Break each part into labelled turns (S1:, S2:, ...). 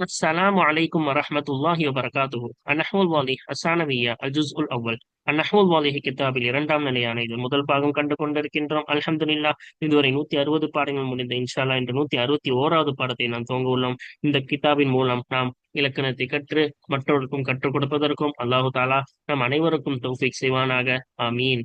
S1: السلام عليكم ورحمة الله وبركاته النحو الواضح الثانوية الجزء الأول النحو الواضح கிதாபில் இரண்டாம் நிலையான இதில் முதல் பாகம் கண்டு கொண்டிருக்கின்றோம் அல்ஹம்துலில்லா இதுவரை நூத்தி அறுபது பாடங்கள் முடிந்த இன்ஷால்லா என்ற நூத்தி அறுபத்தி ஓராவது பாடத்தை நாம் துவங்க உள்ளோம் இந்த கிதாபின் மூலம் நாம் இலக்கணத்தை கற்று மற்றவருக்கும் கற்றுக் கொடுப்பதற்கும் அல்லாஹு தாலா நம் அனைவருக்கும் தௌஃபிக் செய்வானாக ஆமீன்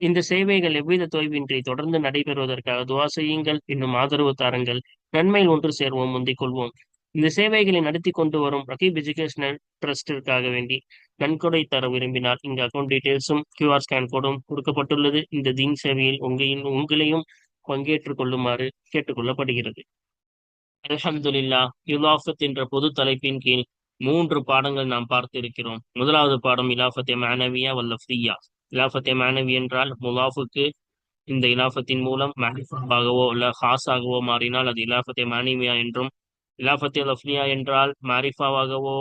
S1: இந்த சேவைகள் எவ்வித தொய்வின்றி தொடர்ந்து நடைபெறுவதற்காக துவா செய்யுங்கள் இன்னும் ஆதரவு தாருங்கள் நன்மையில் ஒன்று சேர்வோம் முந்திக் கொள்வோம் இந்த சேவைகளை நடத்தி கொண்டு வரும் ரகீப் எஜுகேஷனல் ட்ரஸ்டிற்காக வேண்டி நன்கொடை தர விரும்பினால் இந்த அக்கௌண்ட் டீடைல்ஸும் கியூஆர் ஸ்கேன் கோடும் கொடுக்கப்பட்டுள்ளது. இந்த தீன் சேவையில் உங்களின் உங்களையும் பங்கேற்றுக் கொள்ளுமாறு கேட்டுக்கொள்ளப்படுகிறது. அலஹம்துல்லா இலாஃபத் என்ற பொது தலைப்பின் கீழ் மூன்று பாடங்கள் நாம் பார்த்து இருக்கிறோம் முதலாவது பாடம் இலாஃபத்தே மானவியா வல்லஃப்தியா இலாஃபத்தே மானவி என்றால் முலாஃபுக்கு இந்த இலாஃபத்தின் மூலம் மேனிஃபாகவோ அல்ல ஹாஸாகவோ மாறினால் அது இலாஃபத்தே மானிவியா என்றும் இலாஃபத்தி லஃப்லியா என்றால் மாரிஃபாவாகவோ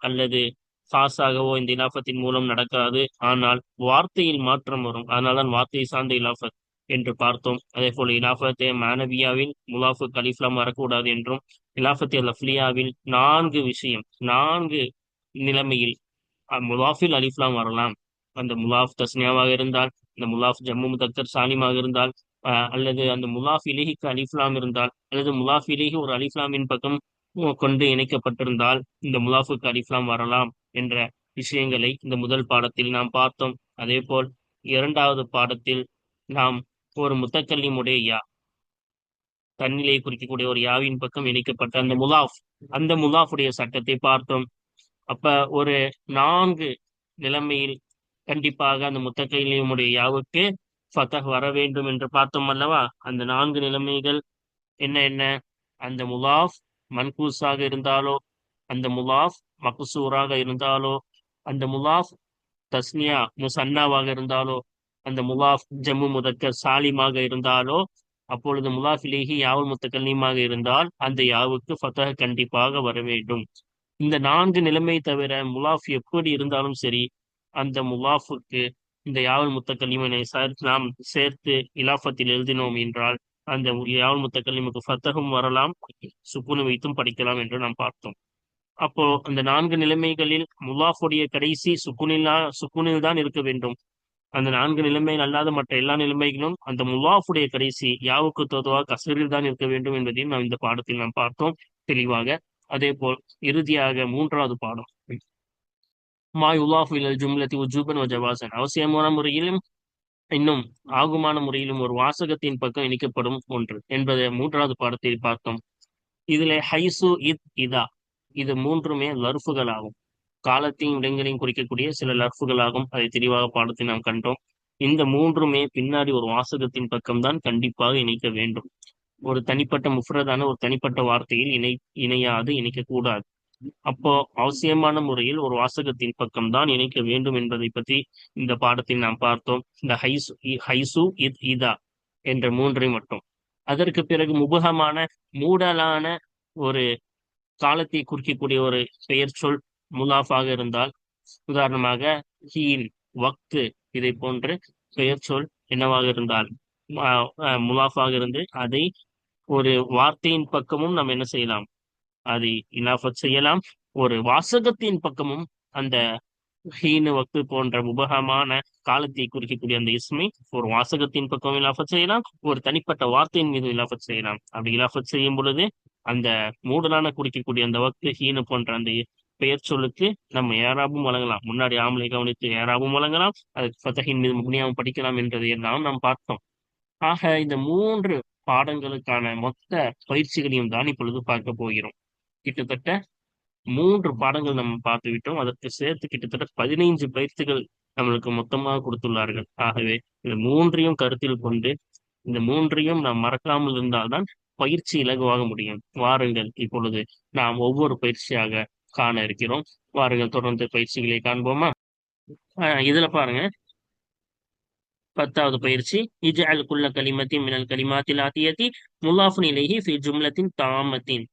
S1: அல்லது ஃபாஸாகவோ இந்த இலாஃபத்தின் மூலம் நடக்காது. ஆனால் வார்த்தையில் மாற்றம் வரும். அதனால்தான் வார்த்தையை சார்ந்த இலாஃபத் என்று பார்த்தோம். அதே போல இலாஃபத்தே மானவியாவில் முலாஃபு கலிஃப்லாம் வரக்கூடாது என்றும் இலாஃபத்தே லஃப்லியாவில் நான்கு விஷயம் நான்கு நிலைமையில் முலாஃபில் அலிஃப்லாம் வரலாம். அந்த முலாஃப் தஸ்னியாவாக இருந்தால் இந்த முலாஃப் ஜம்மு முதக்கர் சாலிமாக இருந்தால் அல்லது அந்த முலாஃப் இலேஹிக்கு அலிஃப்லாம் இருந்தால் அல்லது முலாஃப் இலேஹி ஒரு அலிஃப்லாமின் பக்கம் கொண்டு இணைக்கப்பட்டிருந்தால் இந்த முலாஃபுக்கு அலிஃப்லாம் வரலாம் என்ற விஷயங்களை இந்த முதல் பாடத்தில் நாம் பார்த்தோம். அதே போல் இரண்டாவது பாடத்தில் நாம் ஒரு முத்தக்கல்லிமுடைய யா தன்னிலையை குறிக்கக்கூடிய ஒரு யாவின் பக்கம் இணைக்கப்பட்ட அந்த முலாஃப் அந்த முலாஃபுடைய சட்டத்தை பார்த்தோம். அப்ப ஒரு நான்கு நிலைமையில் கண்டிப்பாக அந்த முத்தக்கைலியமுடைய யாவுக்கு ஃபதஹ் வர வேண்டும் என்று பார்த்தோம் அல்லவா? அந்த நான்கு நிலைமைகள் என்ன என்ன? அந்த முலாஃப் மன்கூஸாக இருந்தாலோ அந்த முலாஃப் மக்சூராக இருந்தாலோ அந்த முலாஃப் தஸ்னியா முசன்னாவாக இருந்தாலோ அந்த முலாஃப் ஜம்மு முதக்க சாலிமாக இருந்தாலோ அப்பொழுது முலாஃபிலேஹி யாவுல் முத்தக்கல்லீமாக இருந்தால் அந்த யாவுக்கு ஃபத்தஹ் கண்டிப்பாக வர வேண்டும். இந்த நான்கு நிலைமை தவிர முலாஃப் எப்படி இருந்தாலும் சரி அந்த முலாஃபுக்கு இந்த யாவல் முத்தக்கல்லிமனை நாம் சேர்த்து இலாஃபத்தில் எழுதினோம் என்றால் அந்த யாவல் முத்தக்கல்லிமுக்கு ஃபத்தகம் வரலாம் சுக்குனு வைத்தும் படிக்கலாம் என்று நாம் பார்த்தோம். அப்போ அந்த நான்கு நிலைமைகளில் முல்லாஃபுடைய கடைசி சுக்குனிலா சுக்குனில் தான் இருக்க வேண்டும். அந்த நான்கு நிலைமைகள் அல்லாத மற்ற எல்லா நிலைமைகளும் அந்த முல்லாஃபுடைய கடைசி யாவுக்கு தோதுவா கசரில் தான் இருக்க வேண்டும் என்பதையும் நாம் இந்த பாடத்தில் நாம் பார்த்தோம். தெளிவாக அதே போல் இறுதியாக மூன்றாவது பாடம். மா யுலாஃபு ஜும்லத்தி உஜூபன் ஜவாசன் அவசியமான முறையிலும் இன்னும் ஆகுமான முறையிலும் ஒரு வாசகத்தின் பக்கம் இணைக்கப்படும் ஒன்று என்பதை மூன்றாவது பாடத்தில் பார்த்தோம். இதுல ஹைசு இத் இதா. இது மூன்றுமே லர்ஃபுகள் ஆகும் காலத்தையும் இடங்களையும் குறிக்கக்கூடிய சில லர்ஃபுகள் ஆகும் அதை தெளிவாக பாடத்தை நாம் கண்டோம். இந்த மூன்றுமே பின்னாடி ஒரு வாசகத்தின் பக்கம்தான் கண்டிப்பாக இணைக்க வேண்டும். ஒரு தனிப்பட்ட முஃப்ரதான ஒரு தனிப்பட்ட வார்த்தையில் இணை இணையாது இணைக்க கூடாது அப்போ அவசியமான முறையில் ஒரு வாசகத்தின் பக்கம் தான் இணைக்க வேண்டும் என்பதை பற்றி இந்த பாடத்தில் நாம் பார்த்தோம். இந்த ஹைசு ஹைசு இத் இதா என்ற மூன்றை மட்டும். அதற்கு பிறகு முபகமான மூடலான ஒரு காலத்தை குறிக்கக்கூடிய ஒரு பெயர் சொல் முலாஃபாக இருந்தால் உதாரணமாக ஹீன் வக்து இதை போன்று பெயர் சொல் என்னவாக இருந்தால் முலாஃபாக இருந்து அதை ஒரு வார்த்தையின் பக்கமும் நாம் என்ன செய்யலாம்? அதை இலாஃபத் செய்யலாம். ஒரு வாசகத்தின் பக்கமும் அந்த ஹீனு வக்து போன்ற உபகமான காலத்தை குறிக்கக்கூடிய அந்த இஸ்மை ஒரு வாசகத்தின் பக்கம் இலாஃபத் செய்யலாம். ஒரு தனிப்பட்ட வார்த்தையின் மீது இலாஃபத் செய்யலாம். அப்படி இலாஃபத் செய்யும் பொழுது அந்த மூடலான குறிக்கக்கூடிய அந்த வக்து ஹீனு போன்ற அந்த பெயர் சொல்லுக்கு நம்ம ஏறாவும் வழங்கலாம். முன்னாடி ஆமலை கவனித்து ஏறாவும் வழங்கலாம். அதுக்கு ஃபத்தஹின் மீது முனியாவும் படிக்கலாம் என்றதை எல்லாம் நாம் பார்த்தோம். ஆக இந்த மூன்று பாடங்களுக்கான மொத்த பயிற்சிகளையும் தான் இப்பொழுது பார்க்க போகிறோம். கிட்டத்தட்ட மூன்று பாடங்கள் நம்ம பார்த்து விட்டோம் அதற்கு சேர்த்து கிட்டத்தட்ட பதினைஞ்சு பயிற்சிகள் நம்மளுக்கு மொத்தமாக கொடுத்துள்ளார்கள். ஆகவே இந்த மூன்றையும் கருத்தில் கொண்டு இந்த மூன்றையும் நாம் மறக்காமல் இருந்தால்தான் பயிற்சி இலகுவாக முடியும். வாருங்கள் இப்பொழுது நாம் ஒவ்வொரு பயிற்சியாக காண இருக்கிறோம். வாருங்கள் தொடர்ந்து பயிற்சிகளை காண்போமா? இதுல பாருங்க. பத்தாவது பயிற்சி. இஜ் குல்ல கலிமத்தின் மினல் கலிமாத்தில் ஆத்தியத்தி முல்லாஃபு நிலைஹி ஃபி ஜும்லத்தின் தாமத்தின்.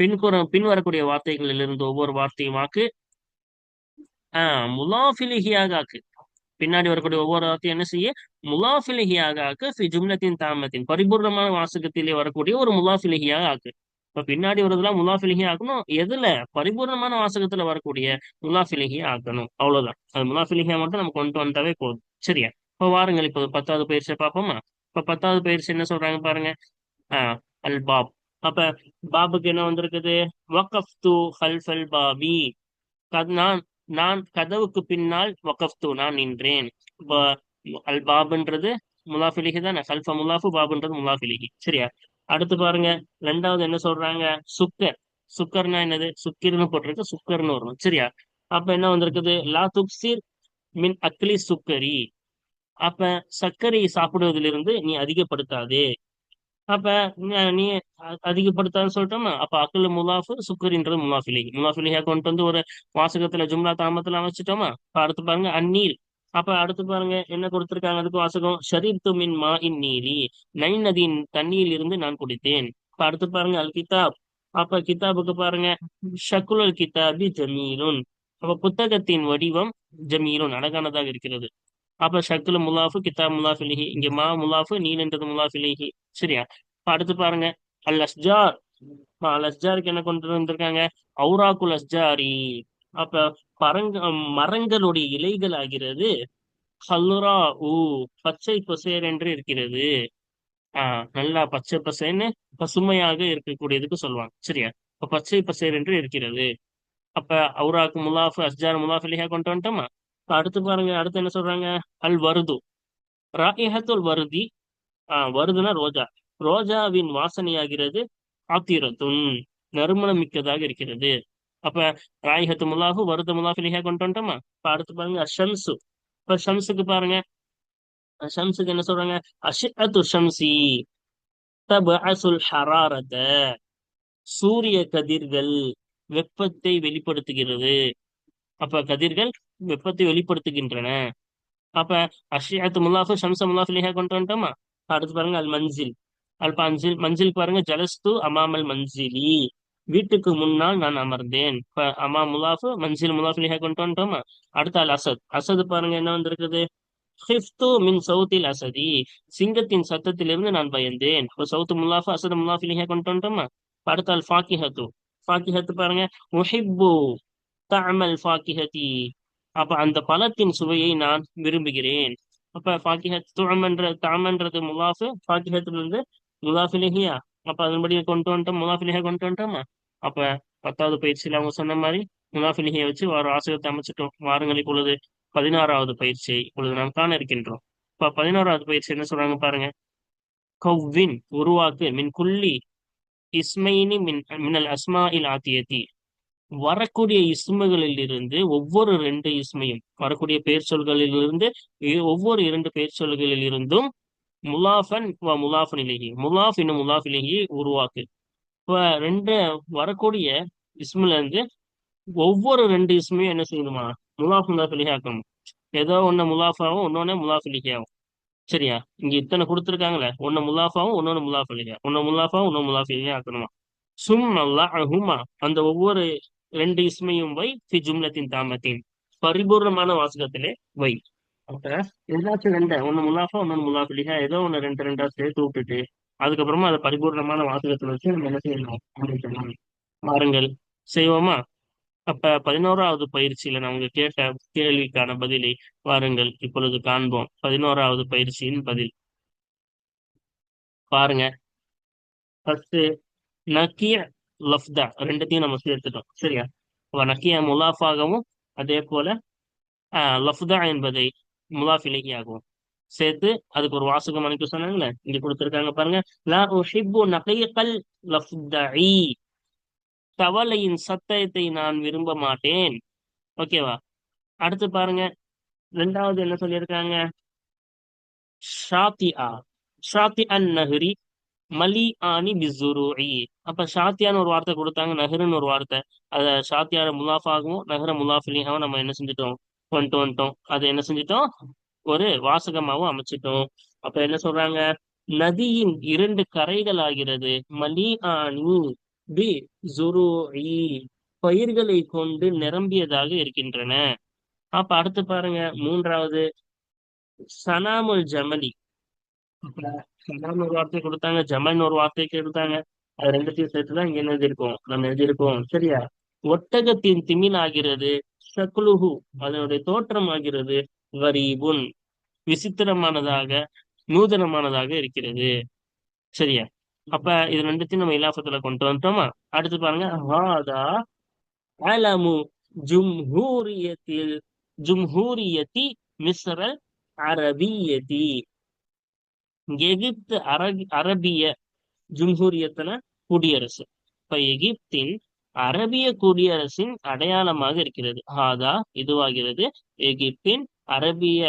S1: பின்குற பின் வரக்கூடிய வார்த்தைகளிலிருந்து ஒவ்வொரு வார்த்தையுமாக்கு ஆஹ் முலாஃபிலிஹியாக ஆக்கு. பின்னாடி வரக்கூடிய ஒவ்வொரு வார்த்தையும் என்ன செய்ய? முலாஃபிலிஹியாக ஆக்கு. ஜும்லத்தின் தாமத்தின். பரிபூர்ணமான வாசகத்திலே வரக்கூடிய ஒரு முலாஃபிலிஹியாக ஆக்கு. இப்ப பின்னாடி வருதுலாம் முலாஃபிலிஹி ஆக்கணும். எதுல? பரிபூர்ணமான வாசகத்துல வரக்கூடிய முலாஃபிலிஹியா ஆக்கணும். அவ்வளவுதான். அது முலாஃபிலிஹியா மட்டும் நம்ம கொண்டு வந்தாவே போதும். சரியா? இப்ப வாருங்கள். இப்போ பத்தாவது பயிற்சியை பார்ப்போமா? இப்ப பத்தாவது பயிற்சி என்ன சொல்றாங்க பாருங்க? ஆஹ் அல்பாப். அப்ப பாபுக்கு என்ன வந்திருக்குது? வகஃப்து ஹல்ஃபல் பாபி. நான் நான் கதவுக்கு பின்னால் வகஃப்து நான் நின்றேன். அல் பாபுன்றது முலாஃபிலிகி தானே? ஹல்ஃப முலாஃபு பாபுன்றது முலாஃபிலிகி சரியா? அடுத்து பாருங்க. ரெண்டாவது என்ன சொல்றாங்க? சுக்கர். சுக்கர்னா என்னது? சுக்கிர்னு போட்டிருக்கு. சுக்கர்னு வரும். சரியா? அப்ப என்ன வந்திருக்குது? லா துப்சிர் மின் அக்லி சுக்கரி. அப்ப சர்க்கரை சாப்பிடுவதிலிருந்து நீ அதிகப்படுத்தாதே. அப்ப நீ- நீ அ- அதிகப்படுத்தான்னு சொல்லிட்டோமா அப்ப அக்கல் முலாஃபு சுக்கரின்றது முலாஃபிலி முலாஃபிலியா கொண்டு வந்து ஒரு வாசகத்துல ஜும்லா தாமத்துல அமைச்சிட்டோமா? இப்ப அடுத்து பாருங்க அந்நீர். அப்ப அடுத்து பாருங்க என்ன கொடுத்திருக்காங்க அதுக்கு வாசகம்? ஷரீப்து மின் மா இன் நீரி நை நதியின் தண்ணியில் இருந்து நான் குடித்தேன். இப்ப அடுத்து பாருங்க அல் கிதாப். அப்ப கிதாபுக்கு பாருங்க ஷக்குல் கிதாபி ஜமீலுன். அப்ப புத்தகத்தின் வடிவம் ஜமீலுன் அழகானதாக இருக்கிறது. அப்ப ஷக்குல முலாஃபு கித்தா முலாஃபிலிஹி. இங்க மா முலாஃபு நீலன்றது முலாஃபிலிஹி. சரியா? இப்ப அடுத்து பாருங்க. அல் அஸ்ஜார் அல் அஸ்ஜாருக்கு என்ன கொண்டு வந்திருக்காங்க? ஔராக்குல் அஸ்ஜாரி. அப்ப பரங்க மரங்களுடைய இலைகள் ஆகிறது. ஹல்லுரா ஊ பச்சை பசேர் என்று இருக்கிறது. ஆஹ் நல்லா பச்சை பசேன்னு பசுமையாக இருக்கக்கூடியதுக்கு சொல்லுவாங்க. சரியா? இப்ப பச்சை பசேர் என்று இருக்கிறது. அப்ப அவுராக்கு முலாஃபு அஸ்ஜார் முலாஃபிலிஹா கொண்டு வந்துட்டோமா? அடுத்து பாருங்க அடுத்து என்ன சொல்றாங்க? அல் வருது. ராயிஹத்துல் வருதி. ஆஹ் வருதுன்னா ரோஜா. ரோஜாவின் வாசனையாகிறது ஆத்திரத்தும் நறுமணம் மிக்கதாக இருக்கிறது. அப்ப ராயகத்து முலாஃபு வருது முலாஃபிலிஹா கொண்டு வந்துட்டோமா? இப்ப அடுத்து பாருங்க அஷம்சு இப்ப ஷம்ஸுக்கு பாருங்க. ஷம்ஸுக்கு என்ன சொல்றாங்க? அஷிஅத்து ஷம்சி. தப அசுல் ஹராரத. சூரிய கதிர்கள் வெப்பத்தை வெளிப்படுத்துகிறது. அப்ப கதிர்கள் வெப்பத்தை வெளிப்படுத்துகின்றன. அப்ப அஷியத்து முல்லாஃபு ஷம்ச முல்லாஃபிலிஹா கொண்டு வந்துட்டோமா அடுத்து பாருங்க அல் மன்சில். அல் மன்சில் மன்சில் பாருங்க ஜலஸ்து அமாமல் மன்சிலி. வீட்டுக்கு முன்னால் நான் அமர்ந்தேன். இப்ப அமா முலாஃபு மன்சில் முலாஃபிலிஹா கொண்டு வந்துட்டோமா அடுத்து அல் அசத். அசத் பாருங்க என்ன வந்திருக்குது? ஹிஃப்து மின் சவுத்தில் அசதி. சிங்கத்தின் சத்தத்திலிருந்து நான் பயந்தேன். இப்போ சவுத்து முல்லாஃபு அசத் முல்லாஃபிலிஹா கொண்டு வந்துட்டோமா அடுத்த அல் ஃபாக்கிஹத்து. ஃபாக்கிஹத்து பாருங்க முஹிப்பு தமல் ஃபாக்கிஹதி அப்ப அந்த பழத்தின் சுவையை நான் விரும்புகிறேன். அப்ப ஃபாக்கிஹத் துஅமன்ற தாமன்றது முலாஃபு பாக்கிஹத் வந்து முலாஃபிலேஹியா அப்ப அதன்படி கொண்டு வந்துட்டோம் முலாஃபிலேஹியா கொண்டு வந்துட்டோமா? அப்ப பத்தாவது பயிற்சியில அவங்க சொன்ன மாதிரி முலாஃபிலேஹியை வச்சு வார ஆசிரியத்தை அமைச்சிட்டோம். வாருங்கள் இப்பொழுது பதினாறாவது பயிற்சியை இப்பொழுது நாம் காண இருக்கின்றோம். இப்ப பதினாறாவது பயிற்சி என்ன சொல்றாங்க பாருங்க. கவ்வின் உருவாக்கு மின் குள்ளி இஸ்மைனி மின் மின்னல் அஸ்மா இல் ஆத்தியத்தி வரக்கூடிய இஸ்மைகளில் இருந்து ஒவ்வொரு ரெண்டு இஸ்மையும் வரக்கூடிய பெயர் சொல்களில் இருந்து ஒவ்வொரு இரண்டு பெயர் சொல்களில் இருந்தும் முலாஃபன் வ முலாஃபன் இலகி முலாஃப் இன்னும் முலாஃப் இலேஹி உருவாக்கு. இப்ப ரெண்டு வரக்கூடிய இஸ்முல இருந்து ஒவ்வொரு ரெண்டு இஸ்மையும் என்ன செய்யணுமா? முலாஃப் முலாஃப் ஆக்கணும். ஏதோ ஒன்னு முலாஃபாவும் ஒன்னொன்னு முலாஃப் சரியா? இங்க இத்தனை கொடுத்துருக்காங்களே. ஒன்னு முலாஃபாவும் ஒன்னொன்னு முலாஃப் இலேஹியா ஒன்னு முலாஃபாவும் இன்னொன்னு முலாஃப் இலேஹியா ஆக்கணுமா? சும் அல்லாஹுமா அந்த ஒவ்வொரு ரெண்டு இஸ்மையும் வை ஃபி ஜும்லத்தின் தாமத்தின் பரிபூர்ணமான வாசகத்திலே வை. அப்ப ஏதாச்சும் ரெண்டு? ஒண்ணு முலாஃபா ஒன்னு முலாஃபிலிஹா ஏதோ ஒன்னு ரெண்டு ரெண்டா சேர்த்து விட்டுட்டு அதுக்கப்புறமா அதை பரிபூர்ணமான வாசகத்துல வச்சு நம்ம என்ன செய்யணும்? வாருங்கள் செய்வோமா? அப்ப பதினோராவது பயிற்சியில நாங்க கேட்ட கேள்விக்கான பதிலை வாருங்கள் இப்பொழுது காண்போம். பதினோராவது பயிற்சியின் பதில். பாருங்க. ஃபர்ஸ்ட் நக்கிய லஃப்தா ரெண்டுத்தையும் நம்ம சேர்த்துட்டோம். சரியா? நக்கியா முலாஃபாகவும் அதே போல லஃப்தா என்பதை முலாஃபிலேயாகவும் சேர்த்து அதுக்கு ஒரு வாசகம் அனுப்பி சொன்னாங்களே இங்க கொடுத்துருக்காங்க பாருங்க. லா உஹிப்பு நகையல் லஃப்தஇ தவளையின் சத்தத்தை நான் விரும்ப மாட்டேன். ஓகேவா? அடுத்து பாருங்க. ரெண்டாவது என்ன சொல்லியிருக்காங்க? ஷாத்திஆ ஷாத்தி அன் நஹ்ரி மலி ஆனி பிசுருஇ அப்ப ஷாத்தியான்னு ஒரு வார்த்தை கொடுத்தாங்க நகருன்னு ஒரு வார்த்தை. அத ஷாத்தியார முலாஃபாகவும் நகர முலாஃபிலியாகவும் நம்ம என்ன செஞ்சுட்டோம்? வந்துட்டு வந்துட்டோம். அதை என்ன செஞ்சிட்டோம்? ஒரு வாசகமாவும் அமைச்சிட்டோம். அப்ப என்ன சொல்றாங்க? நதியின் இரண்டு கரைகள் ஆகிறது மலி ஆனி பி ஜுருஇ பயிர்களை கொண்டு நிரம்பியதாக இருக்கின்றன. அப்ப அடுத்து பாருங்க மூன்றாவது சனாமுல் ஜமலி. அப்ப ஒரு வார்த்தை கொடுத்தாங்க ஜமல்னு ஒரு வார்த்தை கொடுத்தாங்க அது ரெண்டுத்தையும் சேர்த்துதான் இங்க என்ன எழுதியிருக்கோம்? நம்ம எழுதியிருக்கோம் சரியா? ஒட்டகத்தின் திமின் ஆகிறது சக்லுஹு அதனுடைய தோற்றம் ஆகிறது வரீபுன் விசித்திரமானதாக நூதனமானதாக இருக்கிறது. சரியா? அப்ப இது ரெண்டுத்தையும் நம்ம இலாபத்துல கொண்டு வந்துட்டோமா? அடுத்து பாருங்க ஹாதா அலமு ஜும்ஹூரியத்தில் ஜும்ஹூரியத்தி மிஸ்ரல் அரபியதி. எகிப்து அரபி அரபிய ஜும்ஹூரியத்துல குடியரசு. இப்ப எகிப்தின் அரபிய குடியரசின் அடையாளமாக இருக்கிறது. ஹாதா இதுவாகிறது. எகிப்தின் அரபிய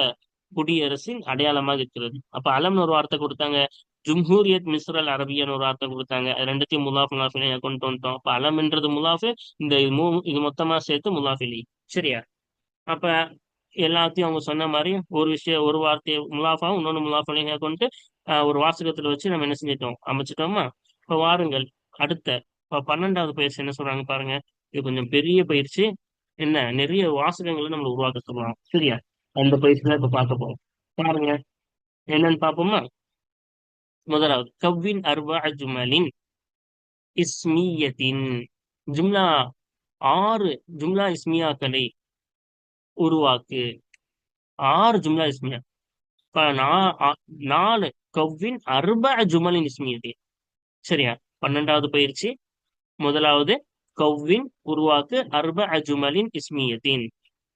S1: குடியரசின் அடையாளமாக இருக்கிறது. அப்ப அலம்னு ஒரு வார்த்தை கொடுத்தாங்க. ஜும்ஹூரியத் மிஸ்ரல் அரபியன்னு ஒரு வார்த்தை கொடுத்தாங்க. அது ரெண்டுத்தையும் முலாஃப் கொண்டு வந்துட்டோம். அப்ப அலம்ன்றது முலாஃபு இந்த இது மொத்தமா சேர்த்து முலாஃபிலி சரியா? அப்ப எல்லாத்தையும் அவங்க சொன்ன மாதிரி ஒரு விஷயம் ஒரு வார்த்தையை முலாஃபாவும் இன்னொன்று முலாஃபிலையும் கொண்டு ஒரு வாசகத்துல வச்சு நம்ம என்ன செஞ்சிட்டோம்? அமைச்சிட்டோமா? இப்ப வாருங்கள். அடுத்த. பன்னெண்டாவது பயிற்சி என்ன சொல்றாங்க பாருங்க. இது கொஞ்சம் பெரிய பயிற்சி. என்ன? நிறைய வாசகங்களை நம்ம உருவாக்க சொல்லுவாங்க சரியா? அந்த பயிற்சி தான் இப்ப பார்க்க போறோம். பாருங்க. என்னன்னு பார்ப்போமா? முதலாவது. கவ்வின் அர்வா ஜுமலின் இஸ்மியத்தின். ஜும்லா. ஆறு ஜும்லா இஸ்மியாக்களை உருவாக்கு. ஆறு ஜும்லா இஸ்மியா. இப்ப நா- நாலு கவ்வின் அர்ப ஜுமலின் இஸ்மியது. சரியா? பன்னெண்டாவது பயிற்சி. முதலாவது கவ்வின் உருவாக்கு அர்ப ஜுமலின் இஸ்மியத்தின்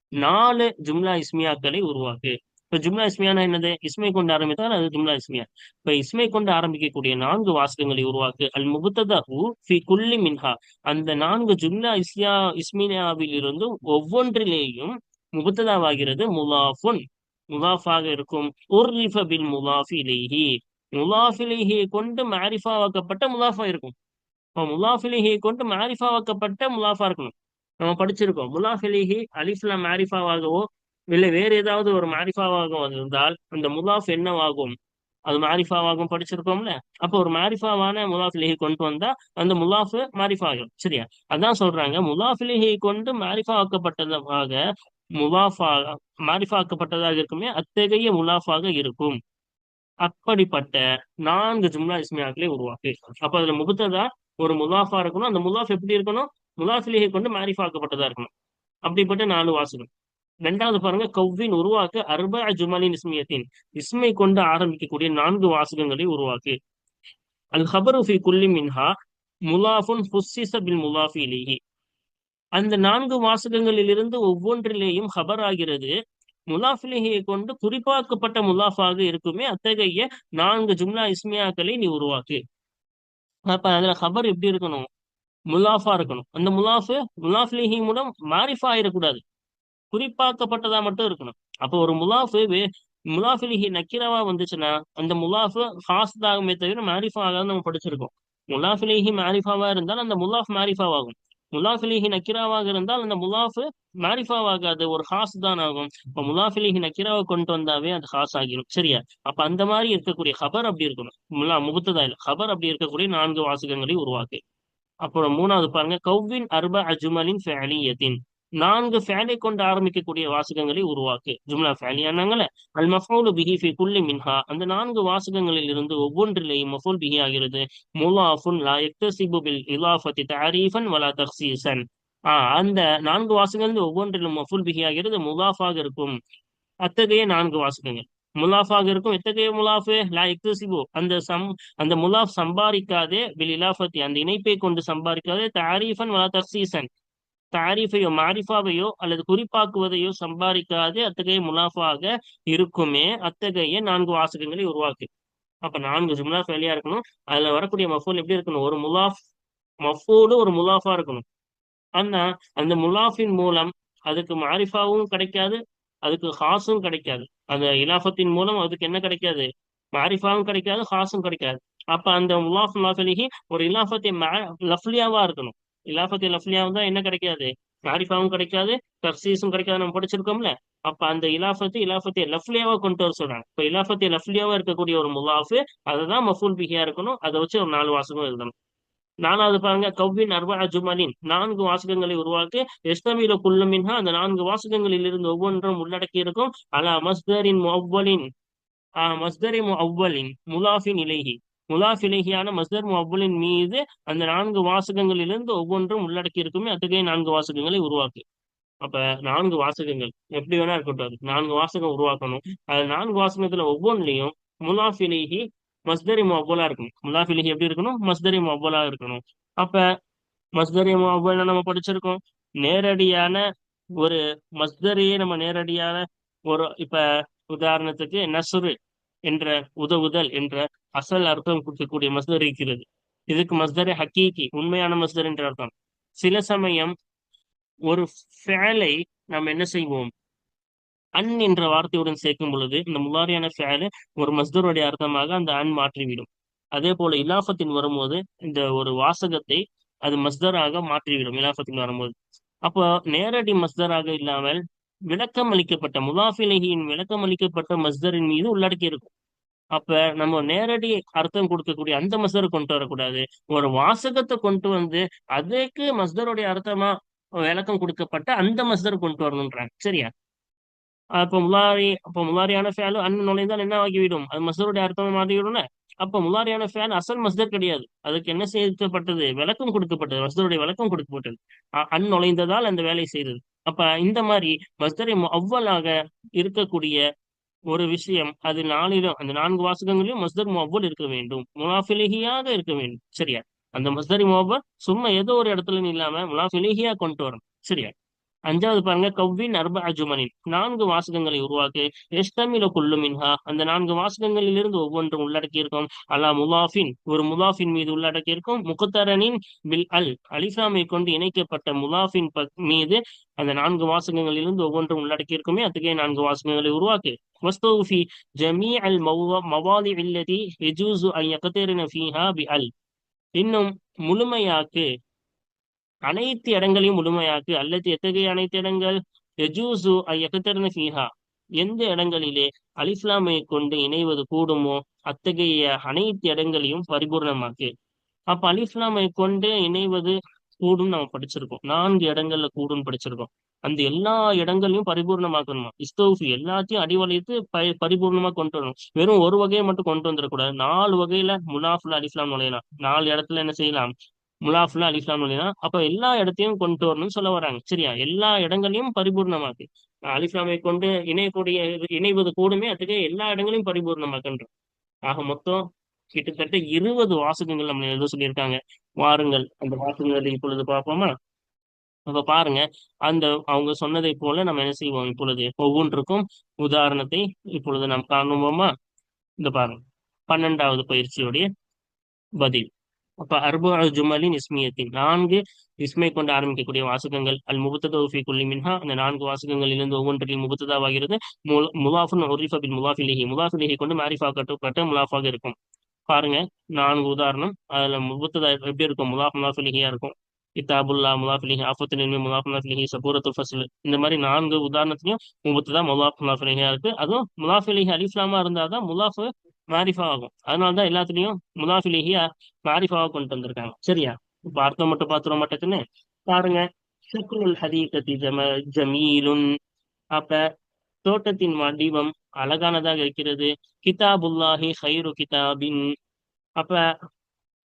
S1: நாலு ஜும்லா இஸ்மியாக்களை உருவாக்கு. இப்ப ஜும்லா இஸ்மியானா என்னது? இஸ்மை கொண்டு ஆரம்பித்தால் அது ஜும்லா இஸ்மியா. இப்ப இஸ்மை கொண்டு ஆரம்பிக்கக்கூடிய நான்கு வாசகங்களை உருவாக்கு. அல் முபத்ததஹு ஃபி குல்லி மின்ஹா. அந்த நான்கு ஜும்லா இஸ்யா இஸ்மியாவில் இருந்து ஒவ்வொன்றிலேயும் முபத்ததாவாகிறது முலாஃபுன். முலாஃபாக இருக்கும். உர்ரிஃப பில் முலாஃபிலேஹி. முலாஃபிலேஹியை கொண்டு மாரிஃபாவாக்கப்பட்ட முலாஃபா இருக்கும். இப்போ முலாஃபிலேஹியை கொண்டு மாரிஃபாவாக்கப்பட்ட முலாஃபா இருக்கணும். நம்ம படிச்சிருக்கோம். முலாஃபிலேஹி அலிஃப்ல மாரிஃபாவாகவோ இல்லை வேற ஏதாவது ஒரு மாரிஃபாவாக இருந்தால் அந்த முலாஃப் என்னவாகும்? அது மாரிஃபாவாகும் படிச்சிருக்கோம்ல. அப்போ ஒரு மாரிஃபாவான முலாஃபிலேஹி கொண்டு வந்தா அந்த முலாஃப் மாரிஃபாகும் சரியா? அதான் சொல்றாங்க. முலாஃபிலேஹியை கொண்டு மாரிஃபாவாக்கப்பட்டதாக முலாஃபா மாரிஃபாக்கப்பட்டதாக இருக்குமே அத்தகைய முலாஃபாக இருக்கும். அப்படிப்பட்ட நான்கு ஜும்லா இஸ்மியாக்களை உருவாக்கு அப்ப அதுல முபுத்ததா ஒரு முலாஃபா இருக்கணும். அந்த முலாஃப் எப்படி இருக்கணும்? முலாஃபிலேஹி கொண்டு மாரிஃபாக்கப்பட்டதா இருக்கணும். அப்படிப்பட்ட நாலு வாசகம். ரெண்டாவது பாருங்க கவ்வின் உருவாக்க அர்ப ஜுமலின் இஸ்மியத்தின். இஸ்மை கொண்டு ஆரம்பிக்கக்கூடிய நான்கு வாசகங்களை உருவாக்கு. அல் ஹபரு ஃபி குல்லி மின்ஹா முலாஃபுன் ஃபுஸ்ஸிஸ பில் முலாஃபி அந்த நான்கு வாசகங்களிலிருந்து ஒவ்வொன்றிலேயும் ஹபர் ஆகிறது முலாஃபிலேயே கொண்டு குறிப்பாக்கப்பட்ட முலாஃபாக இருக்குமே அத்தகைய நான்கு ஜும்லா இஸ்மியாக்களை நீ உருவாக்கு. அப்ப அதுல ஹபர் எப்படி இருக்கணும்? முலாஃபா இருக்கணும். அந்த முலாஃபு முலாஃபிலேஹி மூலம் மாரிஃபா ஆயிடக்கூடாது குறிப்பாக்கப்பட்டதா மட்டும் இருக்கணும். அப்போ ஒரு முலாஃபு முலாஃபிலிஹி நக்கிரவா வந்துச்சுன்னா அந்த முலாஃபு ஹாஸ்தாகுமே தவிர மாரிஃபா ஆகாது நம்ம படிச்சிருக்கோம். முலாஃபிலிஹி மாரிஃபாவா இருந்தால் அந்த முலாஃப் மாரிஃபாவாகும். முலாஃபிலிஹி நக்கிராவாக இருந்தால் அந்த முலாஃபு மாரிஃபாவாகாது ஒரு ஹாஸ் தான் ஆகும் இப்போ முலாஃபிலிஹி நக்கிராவை கொண்டு வந்தாவே அது ஹாஸ் ஆகிரும். சரியா? அப்ப அந்த மாதிரி இருக்கக்கூடிய ஹபர் அப்படி இருக்கணும். முலா முகுத்ததா இல்ல. ஹபர் அப்படி இருக்கக்கூடிய நான்கு வாசகங்களை உருவாக்கு. அப்புறம் மூணாவது பாருங்க. கௌவின் அர்ப அஜுமலின் ஃபேலியத்தின் நான்கு ஃபேலை கொண்டு ஆரம்பிக்கக்கூடிய வாசகங்களை உருவாக்கு. ஜும்லா ஃபேலியானாங்கள அல் மஃபூலு பிஹி ஃபி குல்லி மின்ஹா. அந்த நான்கு வாசகங்களில் இருந்து ஒவ்வொன்றிலேயும் மஃபூல் பிஹி ஆகிறது. முலாஃபுன் லா எக்தசிபு பில் இலாஃபத்தி தரீஃபன் வலா தஹ்சீசன் ஆஹ் அந்த நான்கு வாசகங்கள் ஒவ்வொன்றிலும் மஃபூல் பிஹி ஆகிறது. முலாஃபாக இருக்கும். அத்தகைய நான்கு வாசகங்கள். முலாஃபாக இருக்கும். எத்தகைய முலாஃபு? லா எக்தசிபு அந்த சம் அந்த முலாஃப் சம்பாதிக்காதே பில் இலாஃபத்தி அந்த இணைப்பை கொண்டு சம்பாதிக்காதே தாரீஃபன் வலா தர்சீசன் தாரிஃபையோ மாரிஃபாவையோ அல்லது குறிப்பாக்குவதையோ சம்பாதிக்காது அத்தகைய முலாஃபாக இருக்குமே. அத்தகைய நான்கு வாசகங்களை உருவாக்கு. அப்ப நான்கு ஜும்லா ஃபேலியா இருக்கணும். அதுல வரக்கூடிய மஃபூல் எப்படி இருக்கணும்? ஒரு முலாஃப் மஃபூலு ஒரு முலாஃபா இருக்கணும். ஆனா அந்த முலாஃபின் மூலம் அதுக்கு மாரிஃபாவும் கிடைக்காது அதுக்கு ஹாஸும் கிடைக்காது. அந்த இலாஃபத்தின் மூலம் அதுக்கு என்ன கிடைக்காது? மாரிஃபாவும் கிடைக்காது ஹாஸும் கிடைக்காது. அப்ப அந்த முலாஃப் முலாஃபலிஹி ஒரு இலாஃபத்தை லஃப்லியாவா இருக்கணும். இலாபத்தி லஃப்லியாவும் தான் என்ன கிடைக்காது? மாரிஃபாவும் கிடைக்காது தர்சீஸும் கிடைக்காது. நம்ம படிச்சிருக்கோம்ல. அப்ப அந்த இலாஃபத்து இலாஃபத்தை லஃப்லியாவா கொண்டு வர சொல்றாங்க. இப்ப இலாஃபத்தை லஃப்லியாவா இருக்கக்கூடிய ஒரு முலாஃபு அதுதான் மஃபூல் பிஹியா இருக்கணும். அதை வச்சு ஒரு நாலு வாசகம் எழுதணும். நாலாவது பாருங்க கவ்வின் அர்வா அஜுமலின் நான்கு வாசகங்களை உருவாக்கி எஸ்தமில குல்லுமின்ஹா அந்த நான்கு வாசகங்களில் இருந்து ஒவ்வொன்றும் உள்ளடக்கி இருக்கும். அலா மஸ்தரின் ஆஹ் மஸ்தரி மொவ்வலின் முலாஃபின் இலேஹி. முலாஃபிலிகியான மசர் முஅவ்வலின் மீது அந்த நான்கு வாசகங்களிலிருந்து ஒவ்வொன்றும் உள்ளடக்கி இருக்குமே அத்தகைய நான்கு வாசகங்களை உருவாக்கு. அப்ப நான்கு வாசகங்கள் எப்படி வேணா இருக்கட்டும் அது நான்கு வாசகம் உருவாக்கணும். அது நான்கு வாசகத்துல ஒவ்வொன்றிலையும் முலாஃபிலிஹி மஸ்தரி முஅவ்வலா இருக்கணும். முலாஃபிலிஹி எப்படி இருக்கணும்? மஸ்தரி முஅவ்வலா இருக்கணும். அப்ப மஸ்தரி முஅவ்வல் நம்ம படிச்சிருக்கோம். நேரடியான ஒரு மஸ்தரியே நம்ம நேரடியான ஒரு இப்ப உதாரணத்துக்கு நசுரு என்ற உதவுதல் என்ற அசல் அர்த்தம் கொடுக்கக்கூடிய மஸ்தர் இருக்கிறது. இதுக்கு மஸ்தர் ஹக்கீக்கி உண்மையான மஸ்தர் என்ற அர்த்தம். சில சமயம் ஒரு ஃபேலை நாம் என்ன செய்வோம்? அன் என்ற வார்த்தையுடன் சேர்க்கும் பொழுது இந்த முலாரியான ஃபேலு ஒரு மஸ்தருடைய அர்த்தமாக அந்த அன் மாற்றிவிடும். அதே போல இலாஃபத்தின் வரும்போது இந்த ஒரு வாசகத்தை அது மஸ்தராக மாற்றிவிடும் இலாஃபத்தின் வரும்போது. அப்போ நேரடி மஸ்தராக இல்லாமல் விளக்கம் அளிக்கப்பட்ட முலாஃபிலகியின் விளக்கம் அளிக்கப்பட்ட மஸ்தரின் மீது உள்ளடக்கி இருக்கும். அப்ப நம்ம நேரடி அர்த்தம் கொடுக்கக்கூடிய அந்த மஸ்தரை கொண்டு வரக்கூடாது. ஒரு வாசகத்தை கொண்டு வந்து அதுக்கு மஸ்தருடைய அர்த்தமா விளக்கம் கொடுக்கப்பட்ட அந்த மஸ்தரை கொண்டு வரணுன்றாங்க சரியா? அப்ப முலாரி அப்ப முலாரியான ஃபேலு அன் நுழைந்தால் என்ன ஆகிவிடும்? அது மஸ்தருடைய அர்த்தம் மாறிவிடும்ல? அப்ப முலாரியான ஃபேல் அசல் மஸ்தர் கிடையாது. அதுக்கு என்ன செய்யப்பட்டது விளக்கம் கொடுக்கப்பட்டது. மஸ்தருடைய விளக்கம் கொடுக்கப்பட்டது. அன் நுழைந்ததால் அந்த வேலை செய்தது. அப்ப இந்த மாதிரி மஸ்தரை அவ்வளாக இருக்கக்கூடிய ஒரு விஷயம் அது நாளிலும் அந்த நான்கு வாசகங்களிலும் மஸ்தர் முவ்வல் இருக்க வேண்டும். முலாஃபிலிகியாக இருக்க வேண்டும். சரியா? அந்த மஸ்தரி முவ்வல் சும்மா ஏதோ ஒரு இடத்துல இல்லாம முலாஃபிலிகியா கொண்டு வரணும். சரியா? அஞ்சாவது பாருங்க கவ்வின் அர்ப அஜுமனின் நான்கு வாசகங்களை உருவாக்கு. எஸ்தமில கொள்ளும் மின்ஹா. அந்த நான்கு வாசகங்களில் இருந்து ஒவ்வொன்றும் உள்ளடக்கி இருக்கும் அல்லா முலாஃபின் ஒரு முலாஃபின் மீது உள்ளடக்கி இருக்கும் முகத்தரனின் பில் அல். அலிஃபாமை கொண்டு இணைக்கப்பட்ட முலாஃபின் மீது அந்த நான்கு வாசகங்களிலிருந்து ஒவ்வொன்றும் உள்ளடக்கி இருக்குமே அத்தகைய நான்கு வாசகங்களை உருவாக்கு. வஸ்தூஃபி ஜமீ அல் மவாலி இல்லதி எஜூசு ஐ யகத்தேரின ஃபீஹா பி அல். இன்னும் முழுமையாக்கு அனைத்து இடங்களையும் முழுமையாக்கு. அல்லது எத்தகைய அனைத்து இடங்கள்? எஜூசு ஐயக்கத்தர்ன ஃபீஹா. எந்த இடங்களிலே அலிஸ்லாமை கொண்டு இணைவது கூடுமோ அத்தகைய அனைத்து இடங்களையும் பரிபூர்ணமாக்கு. அப்ப அலிஸ்லாமை கொண்டு இணைவது கூடும் நம்ம படிச்சிருக்கோம். நான்கு இடங்கள்ல கூடும் படிச்சிருக்கோம். அந்த எல்லா இடங்களையும் பரிபூர்ணமாக்கணுமா? இஸ்தோஃபி எல்லாத்தையும் அடிவளைத்து ப பரிபூர்ணமா கொண்டு வரணும். வெறும் ஒரு வகையை மட்டும் கொண்டு வந்துடக்கூடாது. நாலு வகையில முனாஃபுல் அலிஸ்லாம் நுழையலாம். நாலு இடத்துல என்ன செய்யலாம்? முலாஃபுல்லா அலிஸ்லாம் அலினா அப்ப எல்லா இடத்தையும் கொண்டு வரணும்னு சொல்ல வராங்க சரியா? எல்லா இடங்களையும் பரிபூர்ணமாக்கு. அலிஸ்லாமை கொண்டு இணையக்கூடிய இணைவது கூடுமே அதுக்கு எல்லா இடங்களையும் பரிபூர்ணமாக்குன்றோம் ஆக மொத்தம் கிட்டத்தட்ட இருபது வாசகங்கள் நம்ம எழுத சொல்லியிருக்காங்க. வாருங்கள். அந்த வாசகங்களை இப்பொழுது பார்ப்போமா? அப்ப பாருங்க. அந்த அவங்க சொன்னதை போல நம்ம என்ன செய்வோம்? இப்பொழுது ஒவ்வொன்றுக்கும் உதாரணத்தை இப்பொழுது நாம் காணுவோமா? இந்த பாருங்க. பன்னெண்டாவது பயிற்சியுடைய பதில். அப்ப அர்பு அல் ஜுமலின் இஸ்மியத்தின் நான்கு இஸ்மை கொண்டு ஆரம்பிக்கக்கூடிய வாசகங்கள் அல் முபத்ததௌஃபி குல்லி மின்ஹா அந்த நான்கு வாசகங்களிலிருந்து ஒவ்வொன்றிலும் முபுத்ததாவாகிறது. முலாஃபுன் ஒரிஃபா பின் முலாஃபிலிஹி முலாஃபிலிஹி கொண்டு மாரிஃபா கட்டுப்பட்ட முலாஃபாக இருக்கும். பாருங்க நான்கு உதாரணம். அதுல முபத்ததா எப்படி இருக்கும்? முலாஃப் முலாஃபிலிஹியா இருக்கும். கிதாபுல்லா முலாஃபிலிஹி ஆஃபத்துலின்மி முலாஃப் முலாஃபிலிஹி சபூரத்து ஃபசல் இந்த மாதிரி நான்கு உதாரணத்திலையும் முபுத்ததா முலாஃப் முலாஃபிலிஹியா இருக்கு. அதுவும் முலாஃபிலிஹி அலிஃப்லாமா இருந்தாதான் முலாஃபு மாரிஃபா ஆகும் அதனாலதான் எல்லாத்துலயும் முதாஃபிலேயே மாரிஃபாவை கொண்டு வந்திருக்காங்க. சரியா? இப்ப அர்த்தம் மட்டும் பாத்துருவோம் மட்டுக்குன்னு பாருங்க. ஷுக்ருல் ஹதீகத்தி ஜம ஜமீலுன். அப்ப தோட்டத்தின் வடிவம் அழகானதாக இருக்கிறது. கிதாபுல்லாஹி ஹைரு கிதாபின். அப்ப